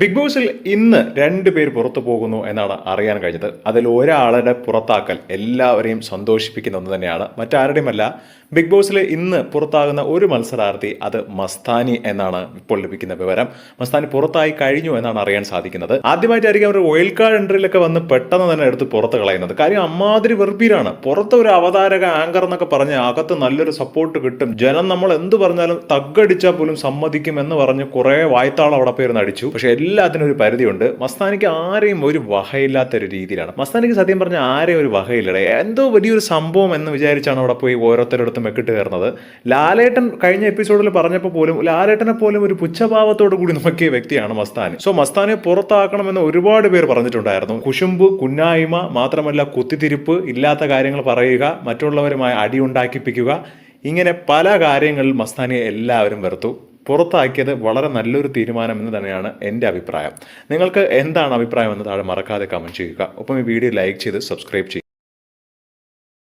Big ബോസിൽ ഇന്ന് രണ്ട് പേര് പുറത്തു പോകുന്നു എന്നാണ് അറിയാൻ കഴിഞ്ഞത്. അതിൽ ഒരാളുടെ പുറത്താക്കൽ എല്ലാവരെയും സന്തോഷിപ്പിക്കുന്ന ഒന്ന് തന്നെയാണ്. മറ്റാരുടെയുമല്ല ബിഗ് ബോസിൽ ഇന്ന് പുറത്താകുന്ന ഒരു മത്സരാർത്ഥി അത് മസ്താനി എന്നാണ് ഇപ്പോൾ ലഭിക്കുന്ന വിവരം. മസ്താനി പുറത്തായി കഴിഞ്ഞു എന്നാണ് അറിയാൻ സാധിക്കുന്നത്. ആദ്യമായിട്ടായിരിക്കും അവർ വൈൽഡ് കാർഡ് എൻട്രിയിലൊക്കെ വന്ന് പെട്ടെന്ന് തന്നെ എടുത്ത് പുറത്ത് കളയുന്നത്. കാര്യം അമ്മാതിരി വെറുപ്പീരാണ് പുറത്ത് ഒരു അവതാരക ആങ്കർ എന്നൊക്കെ പറഞ്ഞ് അകത്ത് നല്ലൊരു സപ്പോർട്ട് കിട്ടും. ജനം നമ്മൾ എന്ത് പറഞ്ഞാലും തഗ്ഗടിച്ചാൽ പോലും സമ്മതിക്കും എന്ന് പറഞ്ഞ് കുറെ വായ്ത്താളം അവിടെ പേര് അടിച്ചു. പക്ഷെ എല്ലാത്തിനും ഒരു പരിധിയുണ്ട്. മസ്താനിക്ക് ആരെയും ഒരു വകയില്ലാത്ത ഒരു രീതിയിലാണ്. മസ്താനിക്ക് സത്യം പറഞ്ഞ ആരെയും ഒരു വകയില്ലടേ. എന്തോ വലിയൊരു സംഭവം എന്ന് വിചാരിച്ചാണ് അവിടെ പോയി ഓരോരുത്തരോടത്തും വെക്കിട്ട് കയറുന്നത്. ലാലേട്ടൻ കഴിഞ്ഞ എപ്പിസോഡിൽ പറഞ്ഞപ്പോൾ പോലും ലാലേട്ടനെ പോലും ഒരു പുച്ഛഭാവത്തോടു കൂടി നോക്കിയ വ്യക്തിയാണ് മസ്താനി. സോ മസ്താനെ പുറത്താക്കണമെന്ന് ഒരുപാട് പേർ പറഞ്ഞിട്ടുണ്ടായിരുന്നു. കുശുമ്പ് കുന്നായ്മ മാത്രമല്ല കുത്തിത്തിരിപ്പ് ഇല്ലാത്ത കാര്യങ്ങൾ പറയുക മറ്റുള്ളവരുമായി അടി ഉണ്ടാക്കിപ്പിക്കുക ഇങ്ങനെ പല കാര്യങ്ങളിൽ മസ്താനിയെ എല്ലാവരും വെറുത്തു. പുറത്താക്കിയത് വളരെ നല്ലൊരു തീരുമാനം എന്ന് തന്നെയാണ് എന്റെ അഭിപ്രായം. നിങ്ങൾക്ക് എന്താണ് അഭിപ്രായം എന്ന് താഴെ മറക്കാതെ കമന്റ് ചെയ്യുക. ഒപ്പം ഈ വീഡിയോ ലൈക്ക് ചെയ്ത് സബ്സ്ക്രൈബ് ചെയ്യുക.